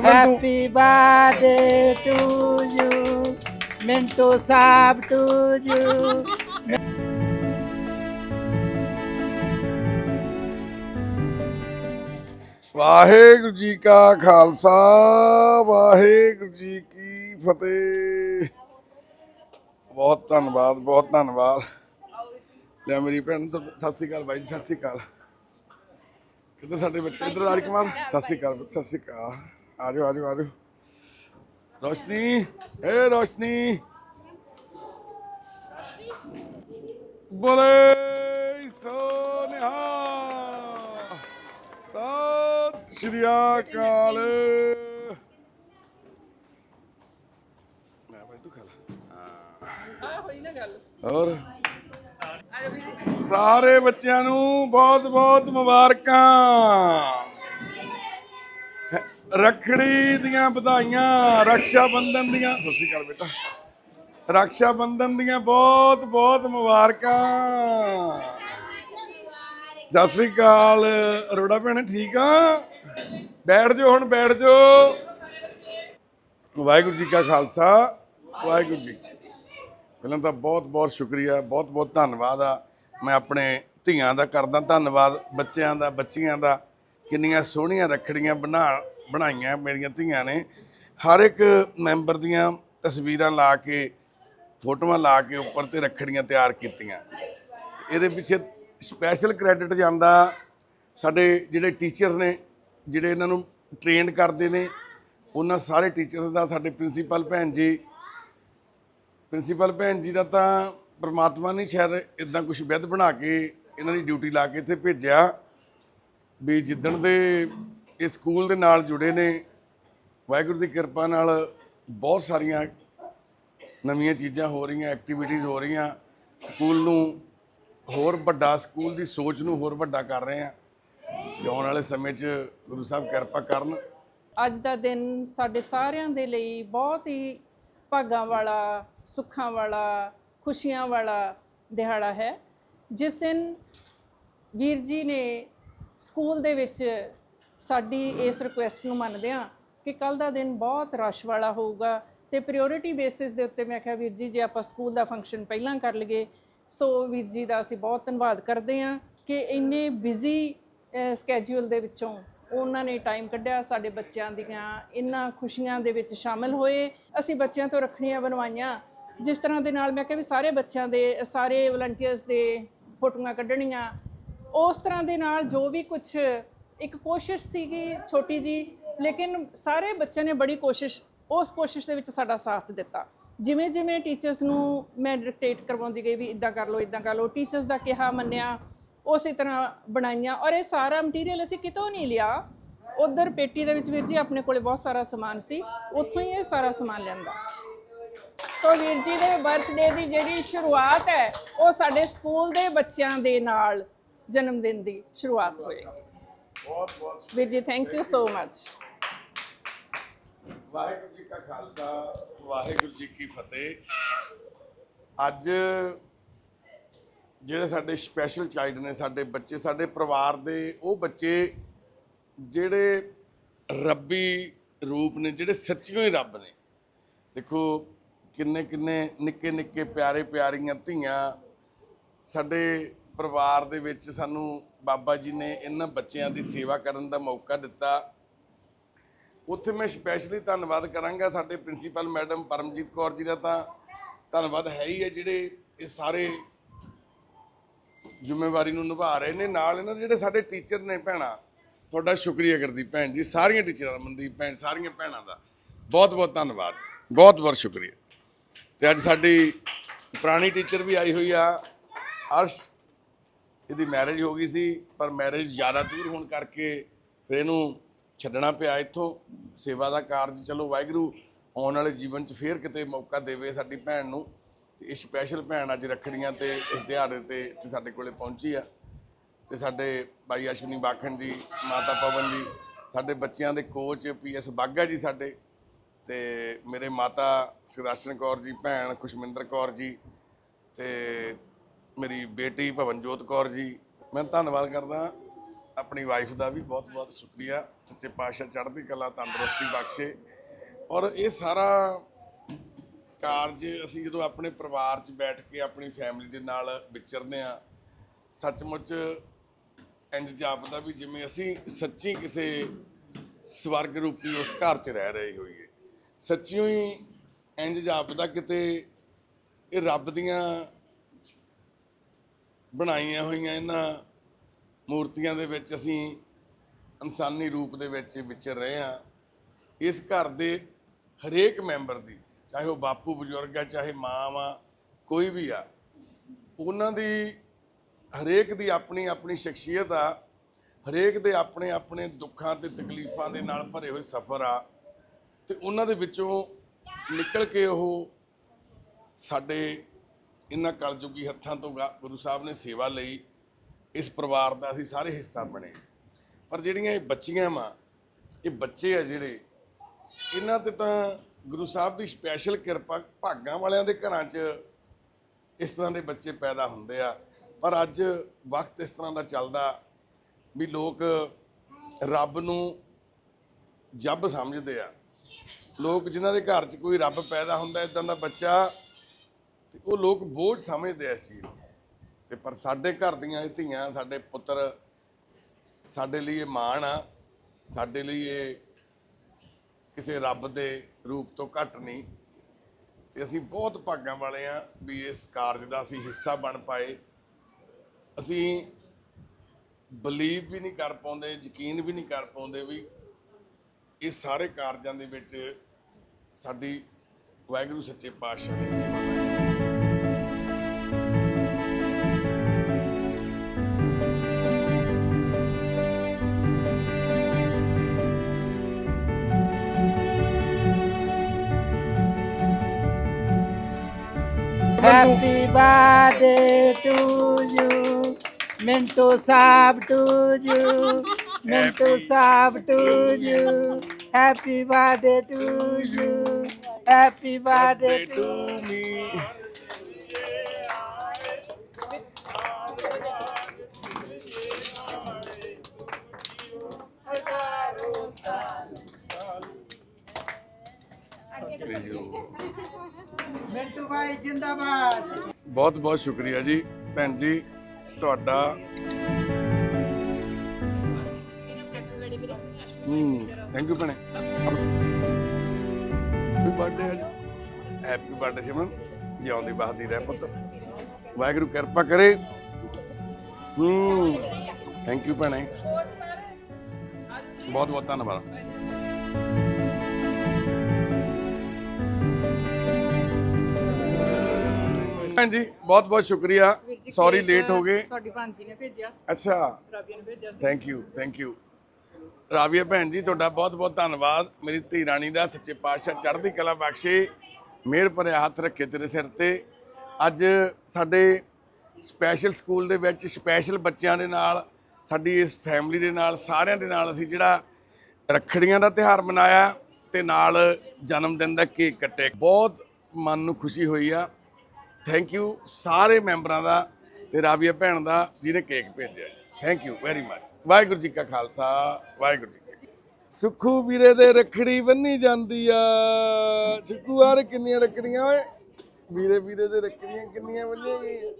ਬੰਦੂ Happy birthday to you. Minto Saab to you. Waheguru ji ਕਾ ਖਾਲਸਾ ਵਾਹਿਗੁਰੂ ਜੀ ਕੀ ਫਤਿਹ। ਬਹੁਤ ਧੰਨਵਾਦ ਬਹੁਤ ਧੰਨਵਾਦ। ਲੈ ਮੇਰੀ ਭੈਣ ਤੋਂ ਸਤਿ ਸ੍ਰੀ ਅਕਾਲ ਬਾਈ ਜੀ ਸਤਿ ਸ੍ਰੀ ਅਕਾਲ। ਕਿੱਧਰ ਸਾਡੇ ਬੱਚੇ? ਇਧਰ ਰਾਜ ਕੁਮਾਰ ਸਤਿ ਸ੍ਰੀ ਅਕਾਲ ਸਤਿ ਸ੍ਰੀ ਅਕਾਲ। ਆ ਜਾਓ ਆ ਜਾਓ ਆ ਜਾਓ ਰੋਸ਼ਨੀ ਏ ਰੋਸ਼ਨੀ। ਬੋਲੇ ਸੋਨਿਹਾ ਸਤਿ ਸ਼੍ਰੀ ਅਕਾਲ। ਮੈਂ ਭਾਈ ਤੂੰ ਖਾ ਲਾ। ਆ ਹੋਈ ਨਾ ਗੱਲ। ਹੋਰ? ਸਾਰੇ ਬੱਚਿਆਂ ਨੂੰ ਬਹੁਤ ਬਹੁਤ ਮੁਬਾਰਕਾਂ। ਰੱਖੜੀ ਦੀਆਂ ਵਧਾਈਆਂ ਰੱਖਿਆ ਬੰਧਨ ਦੀਆਂ। ਸਤਿ ਸ਼੍ਰੀ ਅਕਾਲ ਬੇਟਾ। ਰੱਖਿਆ ਬੰਧਨ ਦੀਆਂ ਬਹੁਤ ਬਹੁਤ ਮੁਬਾਰਕਾਂ। ਸਤਿ ਸ਼੍ਰੀ ਅਕਾਲ। ਅਰੋੜਾ ਭੈਣ, ਠੀਕ ਆ? ਬੈਠ ਜਾਓ ਹੁਣ, ਬੈਠ ਜਾਓ। ਵਾਹਿਗੁਰੂ ਜੀ ਕਾ ਖਾਲਸਾ, ਵਾਹਿਗੁਰੂ ਜੀ ਪਹਿਲਾਂ ਤਾਂ ਬਹੁਤ ਬਹੁਤ ਸ਼ੁਕਰੀਆ, ਬਹੁਤ ਬਹੁਤ ਧੰਨਵਾਦ ਆ। ਮੈਂ ਆਪਣੇ ਧੀਆਂ ਦਾ ਕਰਦਾ, ਧੰਨਵਾਦ ਬੱਚਿਆਂ ਦਾ, ਬੱਚੀਆਂ ਦਾ। ਕਿੰਨੀਆਂ ਸੋਹਣੀਆਂ ਰੱਖੜੀਆਂ ਬਣਾ ਬਣਾਈਆਂ ਮੇਰੀਆਂ ਧੀਆਂ ਨੇ, ਹਰ ਇੱਕ ਮੈਂਬਰ ਦੀਆਂ ਤਸਵੀਰਾਂ ਲਾ ਕੇ, ਫੋਟੋਆਂ ਲਾ ਕੇ ਉੱਪਰ ਤੇ ਰੱਖੜੀਆਂ ਤਿਆਰ ਕੀਤੀਆਂ। ਇਹਦੇ ਪਿੱਛੇ ਸਪੈਸ਼ਲ ਕ੍ਰੈਡਿਟ ਜਾਂਦਾ ਸਾਡੇ ਜਿਹੜੇ ਟੀਚਰਸ ਨੇ, ਜਿਹੜੇ ਇਹਨਾਂ ਨੂੰ ਟ੍ਰੇਨਡ ਕਰਦੇ ਨੇ, ਉਹਨਾਂ ਸਾਰੇ ਟੀਚਰਸ ਦਾ, ਸਾਡੇ ਪ੍ਰਿੰਸੀਪਲ ਭੈਣ ਜੀ। ਪ੍ਰਿੰਸੀਪਲ ਭੈਣ ਜੀ ਦਾ ਤਾਂ ਪਰਮਾਤਮਾ ਨੇ ਸ਼ਾਇਦ ਇਦਾਂ ਕੁਝ ਵਿਧ ਬਣਾ ਕੇ ਇਹਨਾਂ ਦੀ ਡਿਊਟੀ ਲਾ ਕੇ ਇੱਥੇ ਭੇਜਿਆ ਵੀ ਜਿੱਦਣ ਦੇ ਇਹ ਸਕੂਲ ਦੇ ਨਾਲ ਜੁੜੇ ਨੇ। ਵਾਹਿਗੁਰੂ ਦੀ ਕਿਰਪਾ ਨਾਲ ਬਹੁਤ ਸਾਰੀਆਂ ਨਵੀਆਂ ਚੀਜ਼ਾਂ ਹੋ ਰਹੀਆਂ ਐਕਟੀਵਿਟੀਜ਼ ਹੋ ਰਹੀਆਂ। ਸਕੂਲ ਨੂੰ ਹੋਰ ਵੱਡਾ, ਸਕੂਲ ਦੀ ਸੋਚ ਨੂੰ ਹੋਰ ਵੱਡਾ ਕਰ ਰਹੇ ਆ ਆਉਣ ਵਾਲੇ ਸਮੇਂ 'ਚ ਗੁਰੂ ਸਾਹਿਬ ਕਿਰਪਾ ਕਰਨ। ਅੱਜ ਦਾ ਦਿਨ ਸਾਡੇ ਸਾਰਿਆਂ ਦੇ ਲਈ ਬਹੁਤ ਹੀ ਭਾਗਾਂ ਵਾਲਾ, ਸੁੱਖਾਂ ਵਾਲਾ, ਖੁਸ਼ੀਆਂ ਵਾਲਾ ਦਿਹਾੜਾ ਹੈ। ਜਿਸ ਦਿਨ ਵੀਰ ਜੀ ਨੇ ਸਕੂਲ ਦੇ ਵਿੱਚ ਸਾਡੀ ਇਸ ਰਿਕੁਐਸਟ ਨੂੰ ਮੰਨਦੇ ਮੰਨਦਿਆਂ ਕਿ ਕੱਲ ਦਾ ਦਿਨ ਬਹੁਤ ਰਸ਼ ਵਾਲਾ ਹੋਊਗਾ ਤੇ ਪ੍ਰਾਇੋਰਟੀ ਬੇਸਿਸ ਦੇ ਉੱਤੇ ਮੈਂ ਕਿਹਾ ਵੀਰ ਜੀ, ਜੇ ਆਪਾਂ ਸਕੂਲ ਦਾ ਫੰਕਸ਼ਨ ਪਹਿਲਾਂ ਕਰ ਲਈਏ, ਸੋ ਵੀਰ ਜੀ ਦਾ ਅਸੀਂ ਬਹੁਤ ਧੰਨਵਾਦ ਕਰਦੇ ਹਾਂ ਕਿ ਇੰਨੇ ਬਿਜ਼ੀ ਸਕੇਜੂਲ ਦੇ ਵਿੱਚੋਂ ਉਹਨਾਂ ਨੇ ਟਾਈਮ ਕੱਢਿਆ, ਸਾਡੇ ਬੱਚਿਆਂ ਦੀਆਂ ਇਹਨਾਂ ਖੁਸ਼ੀਆਂ ਦੇ ਵਿੱਚ ਸ਼ਾਮਲ ਹੋਏ। ਅਸੀਂ ਬੱਚਿਆਂ ਤੋਂ ਰੱਖੜੀਆਂ ਬਣਵਾਈਆਂ। ਜਿਸ ਤਰ੍ਹਾਂ ਦੇ ਨਾਲ ਮੈਂ ਕਿਹਾ ਵੀ ਸਾਰੇ ਬੱਚਿਆਂ ਦੇ, ਸਾਰੇ ਵਲੰਟੀਅਰਸ ਦੇ ਫੋਟੋਆਂ ਕੱਢਣੀਆਂ। ਉਸ ਤਰ੍ਹਾਂ ਦੇ ਨਾਲ ਜੋ ਵੀ ਕੁਝ ਇੱਕ ਕੋਸ਼ਿਸ਼ ਸੀਗੀ ਛੋਟੀ ਜੀ, ਲੇਕਿਨ ਸਾਰੇ ਬੱਚਿਆਂ ਨੇ ਬੜੀ ਕੋਸ਼ਿਸ਼, ਉਸ ਕੋਸ਼ਿਸ਼ ਦੇ ਵਿੱਚ ਸਾਡਾ ਸਾਥ ਦਿੱਤਾ। ਜਿਵੇਂ ਜਿਵੇਂ ਟੀਚਰਸ ਨੂੰ ਮੈਂ ਡਿਕਟੇਟ ਕਰਵਾਉਂਦੀ ਗਈ ਵੀ ਇਦਾਂ ਕਰ ਲਓ ਇਦਾਂ ਕਰ ਲਓ ਟੀਚਰਸ ਦਾ ਕਿਹਾ, ਮੰਨਿਆ, ਉਸੇ ਤਰ੍ਹਾਂ ਬਣਾਈਆਂ ਔਰ ਇਹ ਸਾਰਾ ਮਟੀਰੀਅਲ ਅਸੀਂ ਕਿਤੋਂ ਨਹੀਂ ਲਿਆ। ਉਧਰ ਪੇਟੀ ਦੇ ਵਿੱਚ ਵੀਰ ਜੀ ਆਪਣੇ ਕੋਲੇ ਬਹੁਤ ਸਾਰਾ ਸਮਾਨ ਸੀ, ਉੱਥੋਂ ਹੀ ਇਹ ਸਾਰਾ ਸਮਾਨ ਲਿਆਂਦਾ। ਸੋ ਵੀਰ ਜੀ ਦੇ ਬਰਥਡੇ ਦੀ ਜਿਹੜੀ ਸ਼ੁਰੂਆਤ ਹੈ, ਉਹ ਸਾਡੇ ਸਕੂਲ ਦੇ ਬੱਚਿਆਂ ਦੇ ਨਾਲ ਜਨਮ ਦਿਨ ਦੀ ਸ਼ੁਰੂਆਤ ਹੋਏਗੀ ਬਹੁਤ ਬਹੁਤ ਵੀਰ ਜੀ thank you so much Waheguru ji ਕਾ ਖਾਲਸਾ, ਵਾਹਿਗੁਰੂ ਜੀ ਕੀ ਫਤਿਹ। ਅੱਜ ਜਿਹੜੇ ਸਾਡੇ ਸਪੈਸ਼ਲ ਚਾਈਲਡ ਨੇ, ਸਾਡੇ ਬੱਚੇ, ਸਾਡੇ ਪਰਿਵਾਰ ਦੇ, ਉਹ ਬੱਚੇ ਜਿਹੜੇ ਰੱਬੀ ਰੂਪ ਨੇ, ਜਿਹੜੇ ਸੱਚੀਓ ਹੀ ਰੱਬ ਨੇ। ਦੇਖੋ, ਕਿੰਨੇ ਕਿੰਨੇ ਨਿੱਕੇ ਨਿੱਕੇ ਪਿਆਰੇ ਪਿਆਰੀਆਂ ਧੀਆਂ ਸਾਡੇ ਪਰਿਵਾਰ ਦੇ ਵਿੱਚ ਸਾਨੂੰ ਬਾਬਾ ਜੀ ਨੇ ਇਹਨਾਂ ਬੱਚਿਆਂ ਦੀ ਸੇਵਾ ਕਰਨ ਦਾ ਮੌਕਾ ਦਿੱਤਾ। ਉੱਥੇ ਮੈਂ ਸਪੈਸ਼ਲੀ ਧੰਨਵਾਦ ਕਰਾਂਗਾ ਸਾਡੇ ਪ੍ਰਿੰਸੀਪਲ ਮੈਡਮ ਪਰਮਜੀਤ ਕੌਰ ਜੀ ਦਾ ਤਾਂ। ਧੰਨਵਾਦ ਹੈ ਹੀ ਹੈ ਜਿਹੜੇ ਇਹ ਸਾਰੇ ਜ਼ਿੰਮੇਵਾਰੀ ਨੂੰ ਨਿਭਾ ਰਹੇ ਨੇ। ਨਾਲ ਇਹਨਾਂ ਦੇ ਜਿਹੜੇ ਸਾਡੇ ਟੀਚਰ ਨੇ ਭੈਣਾ, ਤੁਹਾਡਾ ਸ਼ੁਕਰੀਆ ਕਰਦੀ ਭੈਣ ਜੀ। ਸਾਰੀਆਂ ਟੀਚਰਾਂ ਦਾ ਮਨਦੀਪ ਭੈਣ, ਸਾਰੀਆਂ ਭੈਣਾਂ ਦਾ ਬਹੁਤ ਬਹੁਤ ਧੰਨਵਾਦ। ਬਹੁਤ ਬਹੁਤ ਸ਼ੁਕਰੀਆ। ਤੇ ਅੱਜ ਸਾਡੀ ਪੁਰਾਣੀ ਟੀਚਰ ਵੀ ਆਈ ਹੋਈ ਆ, ਅਰਸ਼ ਇਹਦੀ ਮੈਰਿਜ ਹੋ ਗਈ ਸੀ, ਪਰ ਮੈਰਿਜ ਜ਼ਿਆਦਾ ਦੂਰ ਹੋਣ ਕਰਕੇ ਫਿਰ ਇਹਨੂੰ ਛੱਡਣਾ ਪਿਆ ਇੱਥੋਂ। ਸੇਵਾ ਦਾ ਕਾਰਜ ਚਲੋ ਵਾਹਿਗੁਰੂ, ਆਉਣ ਵਾਲੇ ਜੀਵਨ 'ਚ ਫੇਰ ਕਿਤੇ ਮੌਕਾ ਦੇਵੇ ਸਾਡੀ ਭੈਣ ਨੂੰ। ਤੇ ਇਹ ਸਪੈਸ਼ਲ ਭੈਣ ਅੱਜ ਰੱਖੜੀਆਂ ਤੇ, ਇਸ ਦਿਹਾੜੇ ਤੇ ਇੱਥੇ ਸਾਡੇ ਕੋਲੇ ਪਹੁੰਚੀ ਆ। ਤੇ ਸਾਡੇ ਬਾਈ ਅਸ਼ਵਨੀ ਬਾਖਣ ਜੀ, ਮਾਤਾ ਪਵਨ ਜੀ, ਸਾਡੇ ਬੱਚਿਆਂ ਦੇ ਕੋਚ ਪੀਐਸ ਬਾਗਾ ਜੀ ਸਾਡੇ, ਤੇ ਮੇਰੇ ਮਾਤਾ ਸੁਦਰਸ਼ਨ ਕੌਰ ਜੀ, ਭੈਣ ਖੁਸ਼ਮਿੰਦਰ ਕੌਰ ਜੀ, ਤੇ ਮੇਰੀ ਬੇਟੀ ਭਵਨਜੋਤ ਕੌਰ ਜੀ, ਮੈਂ ਧੰਨਵਾਦ ਕਰਦਾ ਆਪਣੀ ਵਾਈਫ ਦਾ ਵੀ ਬਹੁਤ-ਬਹੁਤ ਸ਼ੁਕਰੀਆ। ਸੱਚੇ ਪਾਤਸ਼ਾਹ ਚੜ੍ਹਦੀ ਕਲਾ, ਤੰਦਰੁਸਤੀ ਬਖਸ਼ੇ। ਔਰ ਇਹ ਸਾਰਾ ਕਾਰਜ ਅਸੀਂ ਜਦੋਂ ਆਪਣੇ ਪਰਿਵਾਰ 'ਚ ਬੈਠ ਕੇ ਆਪਣੀ ਫੈਮਿਲੀ ਦੇ ਨਾਲ ਵਿਚਰਦੇ ਆ ਸੱਚਮੁੱਚ ਇੰਜ ਜਾਪਦਾ ਵੀ ਜਿਵੇਂ ਅਸੀਂ ਸੱਚੀ ਕਿਸੇ ਸਵਰਗ ਰੂਪੀ ਉਸ ਘਰ 'ਚ ਰਹਿ ਰਹੇ ਹੋਈਏ। ਸੱਚਿਓ ਹੀ ਇੰਜ ਜਾਪਦਾ ਕਿਤੇ ਇਹ ਰੱਬ ਦੀਆਂ ਬਣਾਈਆਂ ਹੋਈਆਂ ਇਹਨਾਂ ਮੂਰਤੀਆਂ ਦੇ ਵਿੱਚ ਅਸੀਂ ਇਨਸਾਨੀ ਰੂਪ ਦੇ ਵਿੱਚ ਵਿਚਰ ਰਹੇ ਹਾਂ। ਇਸ ਘਰ ਦੇ ਹਰੇਕ ਮੈਂਬਰ ਦੀ, ਚਾਹੇ ਉਹ ਬਾਪੂ ਬਜ਼ੁਰਗ ਆ, ਚਾਹੇ ਮਾਂ ਵਾ ਕੋਈ ਵੀ ਆ, ਉਹਨਾਂ ਦੀ ਹਰੇਕ ਦੀ ਆਪਣੀ ਆਪਣੀ ਸ਼ਖਸੀਅਤ ਆ, ਹਰੇਕ ਦੇ ਆਪਣੇ ਆਪਣੇ ਦੁੱਖਾਂ ਤੇ ਤਕਲੀਫਾਂ ਦੇ ਨਾਲ ਭਰੇ ਹੋਏ ਸਫ਼ਰ ਆ, ਤੇ ਉਹਨਾਂ ਦੇ ਵਿੱਚੋਂ ਨਿਕਲ ਕੇ ਉਹ ਸਾਡੇ ਇਹਨਾਂ ਕਲਯੁਗੀ ਹੱਥਾਂ ਤੋਂ ਗਾ- ਗੁਰੂ ਸਾਹਿਬ ਨੇ ਸੇਵਾ ਲਈ ਇਸ ਪਰਿਵਾਰ ਦਾ ਅਸੀਂ ਸਾਰੇ ਹਿੱਸਾ ਬਣੇ। ਪਰ ਜਿਹੜੀਆਂ ਇਹ ਬੱਚੀਆਂ ਵਾ, ਇਹ ਬੱਚੇ ਆ ਜਿਹੜੇ, ਇਹਨਾਂ ਤੇ ਤਾਂ ਗੁਰੂ ਸਾਹਿਬ ਦੀ ਸਪੈਸ਼ਲ ਕਿਰਪਾ ਭਾਗਾਂ ਵਾਲਿਆਂ ਦੇ ਘਰਾਂ 'ਚ ਇਸ ਤਰ੍ਹਾਂ ਦੇ ਬੱਚੇ ਪੈਦਾ ਹੁੰਦੇ ਆ। ਪਰ ਅੱਜ ਵਕਤ ਇਸ ਤਰ੍ਹਾਂ ਦਾ ਚੱਲਦਾ ਵੀ ਲੋਕ ਰੱਬ ਨੂੰ ਜੱਬ ਸਮਝਦੇ ਆ। ਲੋਕ ਜਿਨ੍ਹਾਂ ਦੇ ਘਰ 'ਚ ਕੋਈ ਰੱਬ ਪੈਦਾ ਹੁੰਦਾ ਇਦਾਂ ਦਾ ਬੱਚਾ ਤੇ ਉਹ ਲੋਕ ਬੋਝ ਸਮਝਦੇ ਆ ਇਸ ਚੀਜ਼ ਨੂੰ। ਤੇ ਪਰ ਸਾਡੇ ਘਰ ਦੀਆਂ ਇਹ ਧੀਆਂ, ਸਾਡੇ ਪੁੱਤਰ ਸਾਡੇ ਲਈ ਇਹ ਮਾਣ ਆ। ਸਾਡੇ ਲਈ ਇਹ ਕਿਸੇ ਰੱਬ ਦੇ ਰੂਪ ਤੋਂ ਘੱਟ ਨਹੀਂ। ਤੇ ਅਸੀਂ ਬਹੁਤ ਭਾਗਾਂ ਵਾਲੇ ਆ ਵੀ ਇਸ ਕਾਰਜ ਦਾ ਅਸੀਂ ਹਿੱਸਾ ਬਣ ਪਾਏ। ਅਸੀਂ ਬਲੀਵ ਵੀ ਨਹੀਂ ਕਰ ਪਾਉਂਦੇ, ਯਕੀਨ ਵੀ ਨਹੀਂ ਕਰ ਪਾਉਂਦੇ ਵੀ ਇਹ ਸਾਰੇ ਕਾਰਜਾਂ ਦੇ ਵਿੱਚ ਸਾਡੀ ਵਾਹਿਗੁਰੂ ਸੱਚੇ ਪਾਤਸ਼ਾਹ ਨੇ ਸੇਵਾ Happy birthday to you. Mintu Saab to you. Mintu Saab to you. Happy birthday to you. Happy birthday to me. Mintu Bhai Jindabad. ਬਹੁਤ ਬਹੁਤ ਸ਼ੁਕਰੀਆ ਜੀ, ਭੈਣ ਜੀ, ਤੁਹਾਡਾ। ਹੂੰ ਥੈਂਕ ਯੂ ਭੈਣੇ। ਹੈਪੀ ਬਰਥਡੇ ਅੱਜ ਹੈਪੀ ਬਰਥਡੇ ਸਿਮਰਨ ਜਿਉਂਦੀ ਬਾਹਦੀ ਰਹਿ ਪੁੱਤ। ਵਾਹਿਗੁਰੂ ਕਿਰਪਾ ਕਰੇ। ਹੂੰ ਥੈਂਕ ਯੂ ਭੈਣੇ। ਬਹੁਤ ਬਹੁਤ ਧੰਨਵਾਦ। ਭੈਣ ਜੀ ਬਹੁਤ ਬਹੁਤ ਸ਼ੁਕਰੀਆ। ਸੌਰੀ ਲੇਟ ਹੋ ਗਏ। ਤੁਹਾਡੀ ਭਾਂਜੀ ਨੇ ਭੇਜਿਆ। ਅੱਛਾ। ਰਾਬੀਆ ਨੇ ਭੇਜਿਆ thank you thank you Ravia ਭੈਣ ਜੀ ਤੁਹਾਡਾ ਬਹੁਤ ਬਹੁਤ ਧੰਨਵਾਦ। ਮੇਰੀ ਧੀ ਰਾਣੀ ਦਾ ਸੱਚੇ ਪਾਤਸ਼ਾਹ ਚੜ੍ਹਦੀ ਕਲਾ ਬਖਸ਼ੇ। ਮਿਹਰ ਭਰਿਆ ਹੱਥ ਰੱਖੇ ਤੇਰੇ ਸਿਰ ਤੇ। ਅੱਜ ਸਾਡੇ ਸਪੈਸ਼ਲ ਸਕੂਲ ਦੇ ਵਿੱਚ ਸਪੈਸ਼ਲ ਬੱਚਿਆਂ ਦੇ ਨਾਲ ਸਾਡੀ ਇਸ ਫੈਮਿਲੀ ਦੇ ਨਾਲ ਸਾਰਿਆਂ ਦੇ ਨਾਲ ਅਸੀਂ ਜਿਹੜਾ ਰੱਖੜੀਆਂ ਦਾ ਤਿਹਾਰ ਮਨਾਇਆ ਤੇ ਨਾਲ ਜਨਮ ਦਿਨ ਦਾ ਕੇਕ ਕੱਟੇ ਬਹੁਤ ਮਨ ਨੂੰ ਖੁਸ਼ੀ ਹੋਈ ਆ। ਥੈਂਕ ਯੂ ਸਾਰੇ ਮੈਂਬਰਾਂ ਦਾ ਤੇ ਰਾਵੀਆ ਭੈਣ ਦਾ ਜਿਹਨੇ ਕੇਕ ਭੇਜਿਆ। Thank you very much Waheguru ji ਕਾ ਖਾਲਸਾ, ਵਾਹਿਗੁਰੂ ਜੀ ਕੀ ਸੁਖੂ ਵੀਰੇ ਦੇ ਰਖੜੀ ਬੰਨੀ ਜਾਂਦੀ ਆ। ਚਿੱਕੂ ਆਰ ਕਿੰਨੀਆਂ ਰਖੜੀਆਂ ਓਏ? ਵੀਰੇ ਵੀਰੇ ਦੇ ਰਖੜੀਆਂ ਕਿੰਨੀਆਂ ਬੰਨੀਆਂ ਗਈਆਂ?